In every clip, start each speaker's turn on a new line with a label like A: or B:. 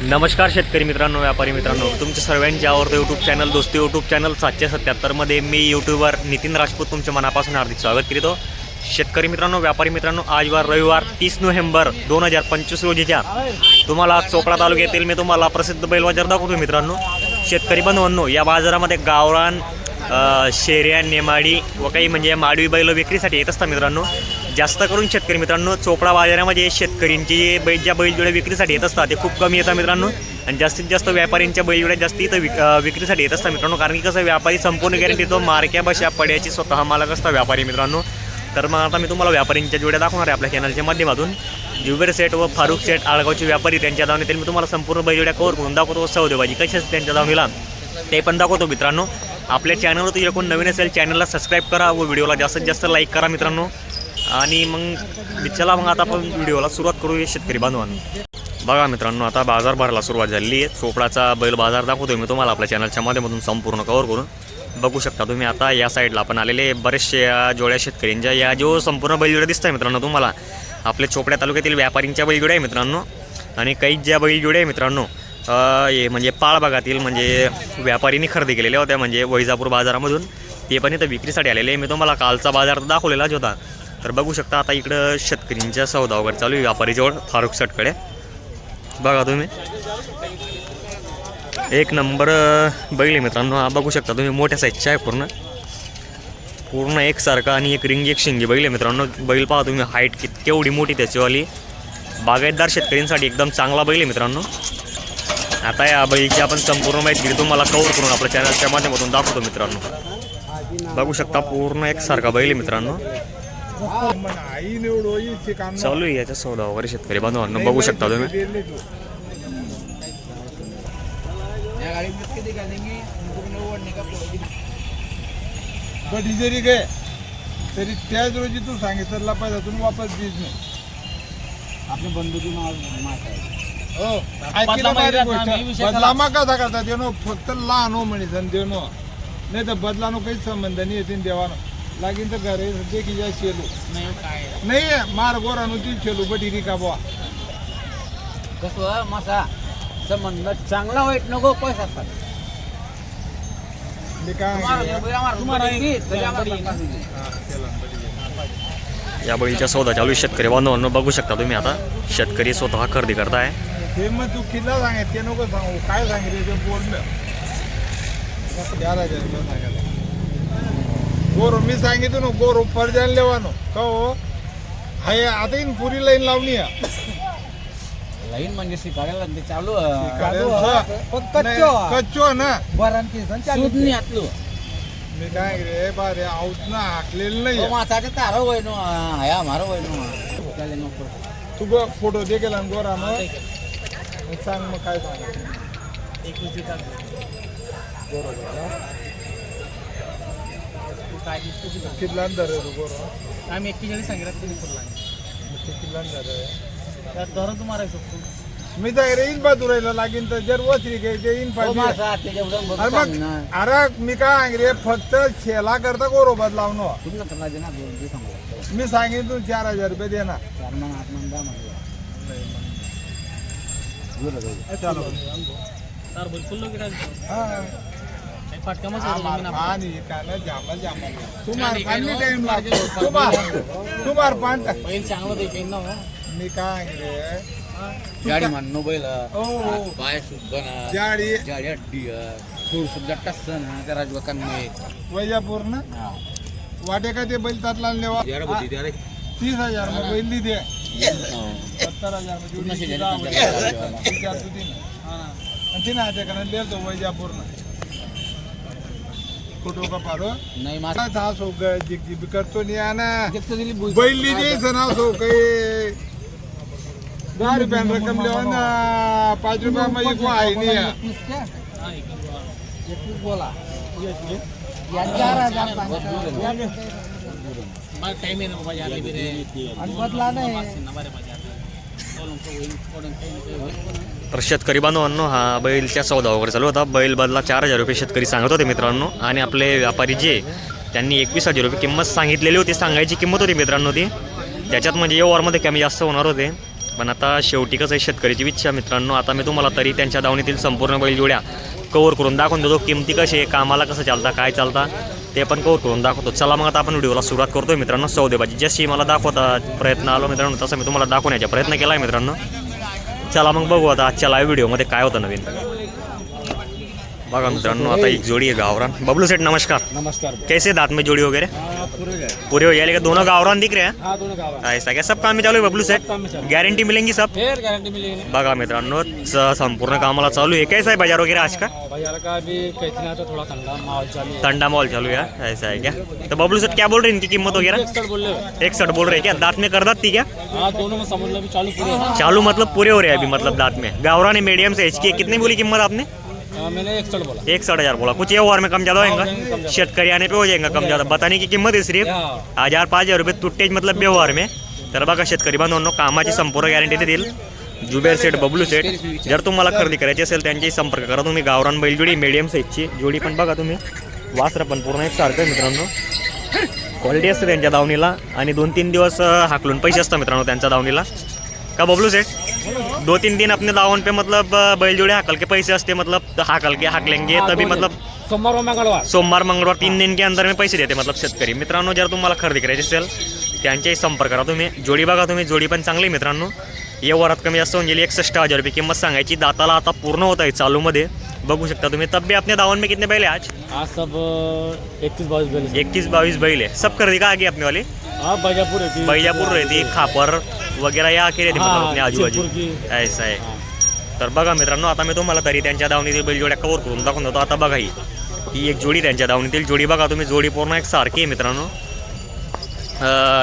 A: नमस्कार शेतकरी मित्रांनो व्यापारी मित्रांनो. तुमच्या सर्वांचे आवडतं YouTube channel Dosti YouTube channel सातशे सत्याहत्तरमध्ये मी यूट्यूबर नितीन राजपूत तुमच्या मनापासून हार्दिक स्वागत करीतो. शेतकरी मित्रांनो व्यापारी मित्रांनो आजवार रविवार तीस नोव्हेंबर दोन हजार पंचवीस रोजीच्या. तुम्हाला चोपडा तालुक्यातील मी तुम्हाला प्रसिद्ध बैल बाजार दाखवतो मित्रांनो. शेतकरी बंधवांनो या बाजारामध्ये गावरान शेऱ्या नेमाडी व काही म्हणजे माडवी बैल विक्रीसाठी येत असतात मित्रांनो. जास्त करून शेतकरी मित्रांनो चोपडा बाजारामध्ये शेतकऱ्यांची बैल ज्या बैलजोड्या विक्रीसाठी येत असतात ते खूप कमी येतात मित्रांनो. आणि जास्तीत जास्त व्यापाऱ्यांच्या बैलजोड्या जास्त इथं विक विक्रीसाठी येत असतात मित्रांनो. कारण की कसं व्यापारी संपूर्ण गॅरंटी तो मार्क्या बशा पड्याची स्वतः मालक असतात व्यापारी मित्रांनो. तर मग आता मी तुम्हाला व्यापाऱ्यांच्या जोड्या दाखवणार आहे आपल्या चॅनलच्या माध्यमातून. ज्युबेर सेट व फारुख सेट आळगावचे व्यापारी त्यांच्या दावणीतील मी तुम्हाला संपूर्ण बैलजोड्या कवर करून दाखवतो. सौदेबाजी कशी त्यांच्या दावणीला ते पण दाखवतो मित्रांनो. आपल्या चॅनलवर तुझ्या कोण नवीन असेल चॅनलला सबस्क्राईब करा व व्हिडिओला जास्तीत जास्त लाईक करा मित्रांनो. आणि मग चला मग आता आपण व्हिडिओला सुरुवात करूया शेतकरी बांधवांनी. बघा मित्रांनो आता बाजार भरायला सुरुवात झालेली आहे. चोपडाचा बैल बाजार दाखवतो मी तुम्हाला आपल्या चॅनलच्या माध्यमातून संपूर्ण कव्हर करून. बघू शकता तुम्ही आता या साईडला आपण आलेले बरेचसे जोड्या शेतकऱ्यांच्या या जो संपूर्ण बैलजोड्या दिसत आहे मित्रांनो तुम्हाला आपल्या चोपड्या तालुक्यातील व्यापारींच्या बैलजोड्या आहे मित्रांनो. आणि काही ज्या बैलजोड्या आहे मित्रांनो हे म्हणजे पाळ भागातील म्हणजे व्यापारींनी खरेदी केलेल्या होत्या म्हणजे वैजापूर बाजारामधून. ते पण इथं विक्रीसाठी आलेले आहे. मी तुम्हाला कालचा बाजार दाखवलेलाच होता. तर बघू शकता आता इकडं शेतकरींच्या सौदा वगैरे चालू आहे. व्यापारीजवळ फारुख सटकडे बघा तुम्ही. एक नंबर बैल आहे मित्रांनो. हा बघू शकता तुम्ही मोठ्या साईजच्या आहे पूर्ण. पूर्ण एकसारखा आणि एक रिंग एक शिंगी बैल आहे मित्रांनो. बैल पहा तुम्ही हाईट कित केवढी मोठी त्याचीवाली. बागायतदार शेतकऱ्यांसाठी एकदम चांगला बैल आहे मित्रांनो. आता या बैलची आपण संपूर्ण माहिती तुम्हाला कवर करून आपल्या चॅनलच्या माध्यमातून दाखवतो मित्रांनो. बघू शकता पूर्ण एकसारखा बैल आहे मित्रांनो.
B: आई निवडो इथे काम
A: चालू आहे याच्या सौदा वगैरे शेतकरी बांधवांनो बघू शकता तुम्ही.
B: कधी जरी गे तरी त्याच रोजी तू सांगितलं पाहिजे तुम्ही वापस देत नाही.
C: आपल्या
B: हो गोष्ट. बदलामा कसा करता? देणो फक्त लहान हो म्हणे जण देणो. नाही तर बदलानो काही संबंध नाही येते देवानो. लागीन तर घरे दे की जा शेलू. नाही मार गोरानो ती शेलू बटी रिका बुवा.
C: कसं मासा? संबंध चांगला वाईट नको पैसा
A: या बैलच्या सौदा चालू शेतकरी बांधवांनो बघू शकता तुम्ही आता शेतकरी स्वतः खरेदी करताय.
B: ते मग तू किल्ला सांगत ते नको सांगू. काय सांगितलं ते बोललं गोरो मी सांगितलं ना गोरो परजान लेवानो. का हो? हाय आता इन पुरी लाईन लावली आहे.
C: लाईन म्हणजे शिकायला ते चालू
B: कच्चो कच्चो ना.
C: नाही आतलो.
B: मी काय रे बारे आऊत ना हाकलेलं नाही
C: मासाचे तारो वय नो हाया मारो वय नो
B: तू बघ फोटो दे गेला ना गोरा मग. सांग मग काय सांग कितला तू
D: आम्ही एक्केचाळीस सांगितलं तुम्ही त्यात धरून तुम्हाला शकतो.
B: मी तर रे इन बाजूला लागीन तर जर वसरी घ्यायचे इन
C: हो
B: पाहिजे. अरे मग अरे मी काय सांग फक्त शेला करता गोरोबाद लावणं
C: सांगू.
B: मी सांगितलं तू चार हजार रुपये दे ना.
C: चार द्या म्हणजे
B: हा. टाइम पान
D: बैल चांगलं ते पेन ना
B: मी काय रे?
C: गाडी बैल. पाय सुद्धा
B: जाडी
C: अड्डी थोड सुद्धा टस्स ना. त्या राजवाकांमुळे
B: वैजापूर ना वाटे का ते बैल तातला लेवा तीस हजार मग बैल दे सत्तर हजार मग
C: पूर्ण शेजारी पंचायत
B: तिने. हाते का लिहितो वैजापूर ना फोटो का पारो
C: नाही मासा
B: था सो जिक जिक करतो नाही आना
C: जितकं दिली बुई-
B: बैली द्यायचं ना सो काही दहा रक्कम लेवा ना। पाच रुपया मध्ये को आहे नाही
C: बोला।
D: टाइम आहे ना बाबा
C: बदला नाही
A: तर शेतकरी बांधवांनो हा बैलच्या सौदा वगैरे चालू होता. बैल बदला चार हजार रुपये शेतकरी सांगत होते मित्रांनो. आणि आपले व्यापारी जे त्यांनी एकवीस हजार रुपये किंमत सांगितलेली होती सांगायची किंमत होती मित्रांनो ती. त्याच्यात म्हणजे व्यवहारमध्ये कमी जास्त होणार होते. पण आता शेवटी कसं आहे शेतकऱ्याची इच्छा मित्रांनो. आता मी तुम्हाला तरी त्यांच्या दावणीतील संपूर्ण बैल जोड्या कवर करून दाखवून देतो. किमती कशी आहे कामाला कसं चालता काय चालता ते पण कवर करून दाखवतो. चला मग आता आपण व्हिडिओला सुरुवात करतोय मित्रांनो. सौदेबाजी. जशी मला दाखवता प्रयत्न आलो मित्रांनो तसं मी तुम्हाला दाखवण्याचा प्रयत्न केला आहे मित्रांनो. चला मग बघू आता आजच्या लाईव्ह व्हिडिओमध्ये काय होतं नवीन. बघा मित्रांनो आता एक जोडी आहे गावरान। बबलू सेठ नमस्कार।
C: नमस्कार।
A: कैसे दांत में जोड़ी वगैरह
C: हाँ पूरे गए।
A: पूरे हो जाएगा दोनों गावरान दिख रहे हैं।
C: हाँ दोनों
A: ऐसा क्या? सब काम में चालू है बबलू सेठ?
C: काम में चालू
A: गॅरंटी मिलेंगी सब?
C: गारंटी मिलेगी।
A: बघा मित्रांनो संपूर्ण कामाला चालू आहे कैसा है बाज़ार वगैरह आज का?
C: बाज़ार का भी तो थोड़ा ठंडा माहौल चालू है।
A: ठंडा मॉल चालू है ऐसा है क्या? तो बबलू सेठ क्या बोल रहे हैं इनकी कीमत वगैरह? एक सठ बोल रहे क्या? दांत में कर दाती क्या?
C: हाँ दोनों में समझ लो चालू
A: चालू मतलब पूरे हो रहे हैं अभी मतलब दांत में। गावरान है मीडियम से इसकी कितनी बोली कीमत आपने?
C: हाँ, मैंने एक्सपर्ट बोला।
A: एक साठ हजार बोला। कुछ ये और में कम ज्यादा होएगा? शेतकरी आने पे हो जाएगा कम ज्यादा। बताने की किंमत आहे सिर्फ?
C: हाँ।
A: हजार पाच हजार रुपये तुट्टेज मतलब व्यवहार में। तर बघा शेतकरी बांधवांनो कामाची संपूर्ण गॅरंटी देतील जुबेर सेठ बबलू सेठ जर तुम्हाला खरेदी करायची असेल त्यांच्याही संपर्क करा तुम्ही. गावरान बैलजोडी मीडियम साईजची जोडी पण बघा तुम्ही. वासरं पण पूर्ण एक सारखं मित्रांनो. क्वालिटी असते त्यांच्या दावणीला. आणि दोन तीन दिवस हाकलून पैसे असतात मित्रांनो त्यांच्या दावणीला. का बबलू सेठ? दो तीन दिन अपने दावण पे मतलब अं, बैलजोड़ी हाकल के पैसे असते मतलब हाकल के हाकलेंगे तभी मतलब
C: सोमवार मंगलवार
A: सोमवार मंगळवार तीन दिन के अंदर में पैसे देते मतलब शेतकरी. मित्रांनो जर तुम्हाला खरेदी करायची असेल त्यांच्याही संपर्क करा तुम्ही. जोडी बघा तुम्ही जोडी पण चांगली मित्रांनो. या वरात कमी जास्त होऊन गेली एकसष्ट हजार रुपये किंमत सांगायची. दाताला आता पूर्ण होत आहे चालूमध्ये. बघू शकता तुम्ही तब भी अपने दावण में कितने बैल है आज?
C: आज सब इक्कीस बाईस बैल
A: इक्कीस बाईस बैल है सब खरीदी का आगे अपने वाली?
C: बैजापुर रहती
A: खापर वगैरह या मतलब अपने आजूबाजू.
C: की
A: ऐसा आहे तर बघा मित्रांनो आता मी तुम्हाला तरी त्यांच्या दावणीतील बैलजोड्या कवर करून दाखवून देतो. आता बघा ही. ही एक जोडी त्यांच्या दावणीतील जोडी बघा तुम्ही. जोडी पूर्ण एक सारखी आहे मित्रांनो.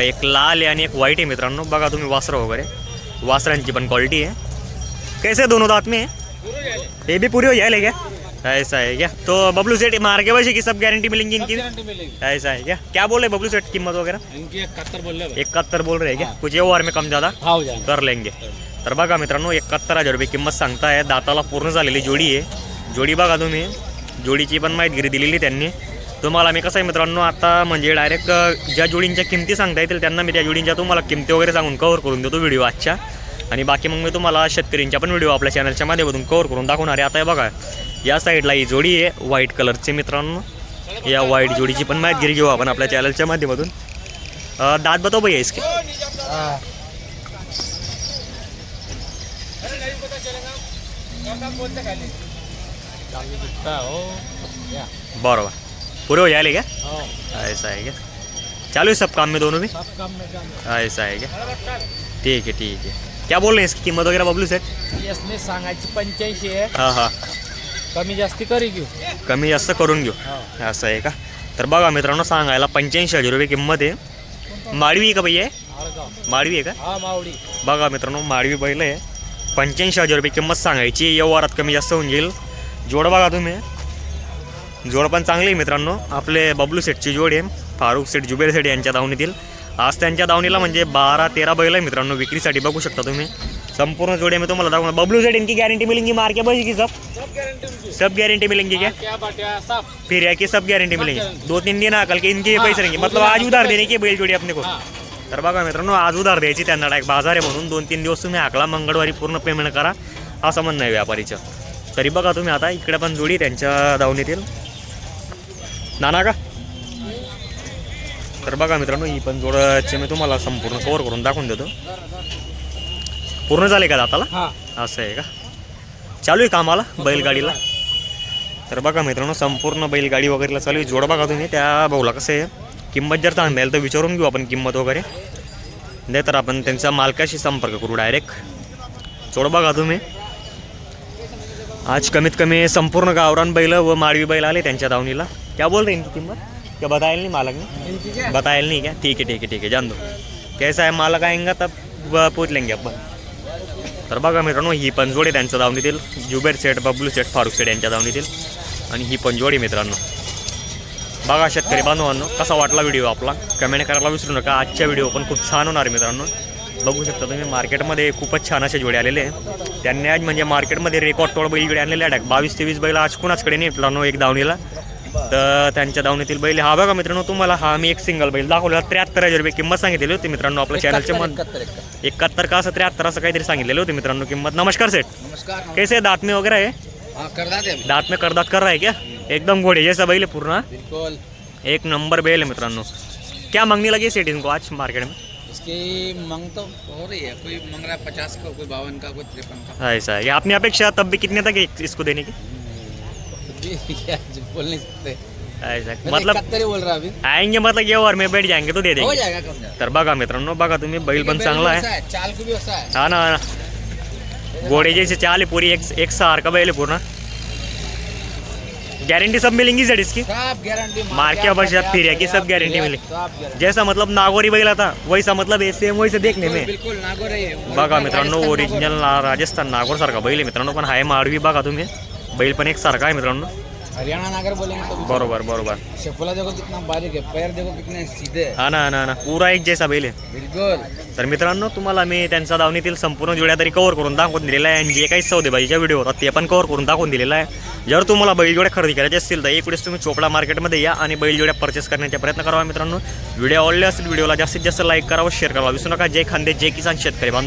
A: एक लाल आहे आणि एक व्हाईट आहे मित्रांनो. बघा तुम्ही वासरं वगैरे. वासरांची पण क्वालिटी आहे. कैसे दोनों दांत में? है? ये भी पूरी हो जाएगा क्या? ऐसा है क्या? तो बबलू सेठ मार के वैसे की सब गारंटी मिलेंगी इनकी।
C: गारंटी मिलेगी।
A: ऐसा है क्या? क्या बोल बबलू सेठ? कीमत वगैरह?
C: इनकी इकहत्तर बोल रहे
A: इकहत्तर बोल रहे हैं क्या? कुछ व्यवहार में कम ज़्यादा?
C: हाँ
A: कर लेंगे। तर बघा मित्रांनो एकाहत्तर हजार रुपये किंमत सांगताय दाताला पूर्ण झालेली जोडी आहे. जोडी बघा तुम्ही. जोडीची पण माहितीगिरी दिलेली त्यांनी. तुम्हाला मी कसं आहे मित्रांनो आता म्हणजे डायरेक्ट ज्या जोडींच्या किमती सांगता येतील त्यांना मी त्या जोडींच्या तुम्हाला किमती वगैरे सांगून कवर करून देतो व्हिडिओ आजच्या. आणि बाकी मग मी तुम्हाला शेतकरींच्या पण व्हिडिओ आपल्या चॅनलच्या माध्यमातून कवर करून दाखवणार आहे. आता हे बघा या साईडला ही जोडी आहे व्हाईट कलरची मित्रांनो. या व्हाईट जोडीची पण माहितीगिरी घेऊ आपण आपल्या चॅनलच्या माध्यमातून. दात बताओ भैया इसके. बरोबर. पूरे हो जाएंगे क्या ऐसा है क्या? चालू है सब काम में दोनों में
C: सब काम में काम
A: ऐसा है क्या? ठीक है ठीक है. क्या बोल रहे हैं इसकी कीमत वगैरह बबलू सेट
C: सांगायची पंच्याऐंशी आहे.
A: हां हां.
C: कमी जास्ती करी घेऊ.
A: कमी जास्त करून घेऊ. असं आहे का? तर बघा मित्रांनो सांगायला पंच्याऐंशी हजार रुपये किंमत आहे. माडवी आहे का भैया?
C: आळगाव
A: माडवी आहे का?
C: हा मावडी
A: बघा मित्रांनो माडवी बैल आहे. पंच्याऐंशी हजार रुपये किंमत सांगायची. व्यवहारात कमी जास्त होऊन जाईल. जोड बघा तुम्ही. जोड पण चांगली आहे मित्रांनो. आपले बबलू सेटची जोड आहे. फारुख सेठ जुबेर सेठ यांच्या दावणीतील आज त्यांच्या दावणीला म्हणजे बारा तेरा बैल आहे मित्रांनो. विक्रीसाठी बघू शकता तुम्ही. संपूर्ण जोडे मी तुम्हाला दाखवणार. बबलू सेठ इनकी गॅरंटी मिलेंगी मार के बजी की सब?
C: सब गारंटी उनकी
A: सब गारंटी मिलेंगी क्या
C: क्या बाटिया सब.
A: फिर है कि सब गारंटी मिलेंगी। दो तीन दिन आकल के इनके पैसे रहेंगे। मतलब आज उधार देने की बैल जोडी अपने को। तर बघा मित्रांनो आज उधार द्यायची त्यांना डायरेक्ट बाजार आहे म्हणून दोन तीन दिवस तुम्ही हाकला मंगळवारी पूर्ण पेमेंट करा असं म्हणणं आहे व्यापारीचं. तरी बघा तुम्ही आता इकडे पण जोडी त्यांच्या दावणीतील नाना का? तर बघा मित्रांनो ही पण जोडचे मी तुम्हाला संपूर्ण कवर करून दाखवून देतो. पूर्ण झाले का दाताला?
C: हाँ.
A: असं आहे का? चालू आहे कामाला बैलगाडीला. तर बघा मित्रांनो संपूर्ण बैलगाडी वगैरेला चालू आहे. जोड बघा तुम्ही? त्या भाऊला कसं आहे? किंमत जर चांगली आहे तर विचारून घेऊ आपण किंमत वगैरे. नाही तर आपण त्यांच्या मालकाशी संपर्क करू डायरेक्ट जोड बघा तुम्ही? आज कमीत कमी संपूर्ण गावरान बैल व माळवी बैल आले त्यांच्या दावणीला. क्या बोल रहे इनकी किंमत? क्या बताया नहीं मालक ने बताया नहीं क्या? ठीक है ठीक है ठीक है जान दो. कैसा है मालक आएंगा तब पूछ लेंगे आपण तर बघा मित्रांनो ही पण त्यांच्या धावणीतील Zuber set Bablu set Farukh set यांच्या धावणीतील आणि ही पंजोडी मित्रांनो. बघा शेतकरी बांधवांनो कसा वाटला व्हिडिओ आपला? कमेंट करायला विसरू नका. आजच्या व्हिडिओ पण खूप छान होणार आहे मित्रांनो. बघू शकता तुम्ही मार्केटमध्ये खूपच छान असे जोडे आलेले त्यांनी आज म्हणजे मार्केटमध्ये रेकॉर्ड तोड बैल जोडे आणलेले आहे बावीस तेवीस बैल आज कुणाचकडे नाही मित्रांनो एक धावणीला तर त्यांच्या दावणीतील बैल हा बघा मित्रांनो तुम्हाला हा मी एक सिंगल बैल दाखवला त्र्याहत्तर हजार रुपये किंमत सांगितलेली होती मित्रांनो आपल्या चॅनलचे मन
C: एकाहत्तर
A: का असं त्र्याहत्तर असं काहीतरी सांगितलेलं होते मित्रांनो किंमत. नमस्कार सेठ.
C: नमस्कार
A: कैसे दांत में वगैरह है
C: हाँ कर दाते
A: में करदात कर रहा है क्या? एकदम घोड़े जैसा बैल है पूर्ण.
C: बिल्कुल.
A: एक नंबर बैल है मित्रांनो. क्या मांगने लगी सेठ इनको आज मार्केट में?
C: इसकी मांग तो हो रही है. कोई मांग रहा है पचास का कोई बावन का कोई तिरपन का?
A: ऐसा है. अपेक्षा तब भी कितने तक इसको देने की?
C: क्या बोल नहीं सकते।
A: ऐसा
C: मतलब बोल रहा अभी।
A: आएँगे मतलब ये और में बैठ जाएँगे तो दे
C: हो
A: देंगे
C: जाएगा कम
A: तर बघा मित्रांनो बघा तुम्ही बैल पण
C: बैल
A: चांगला आहे
C: चाल को भी वैसा है।
A: हा ना हा ना। घोड़े जैसे चाल है पूरी एक एक सारखा बैल है पूर्ण गारंटी सब मिलेंगी सर इसकी?
C: सब गारंटी
A: मार के बस आप फिर है कि सब गारंटी मिली।
C: सब गारंटी
A: जैसा मतलब नागोरी बैल आता वैसा मतलब सेम वैसे देखने में।
C: बिल्कुल नागोर है।
A: बघा मित्रांनो ओरिजिनल राजस्थान नागोर। सारखा बैल आहे मित्रांनो पण हाय माडवी बघा तुम्ही। बैल पण एक सारखा आहे मित्रांनो.
C: हरियाणा नागर तो भी
A: बरोबर बरोबर.
C: शेफुला देखो कितना बारीक है पैर देखो कितने सीधे
A: हैं. ना हा ना हा ना. पूरा एक जैसा बैल आहे.
C: बिल्कुल.
A: तर मित्रांनो तुम्हाला मी त्यांच्या दावणीतील संपूर्ण जोड्या तरी कव्हर करून दाखवून दिलेला आहे. आणि जे काही सौदेबाजीच्या व्हिडिओ होतात ते पण कव्हर करून दाखवून दिलेला आहे. जर तुम्हाला बैलजोड्या खरेदी करायचे असतील तर एक वेळेस तुम्ही चोपडा मार्केटमध्ये या आणि बैलजोड्या परचेस करण्याचा प्रयत्न करावा मित्रांनो. व्हिडिओ आवडले असेल व्हिडिओला जास्तीत जास्त लाईक करावं शेअर करावा. विसरू नका. जय खांदे जय किसान शेतकरी बांधव.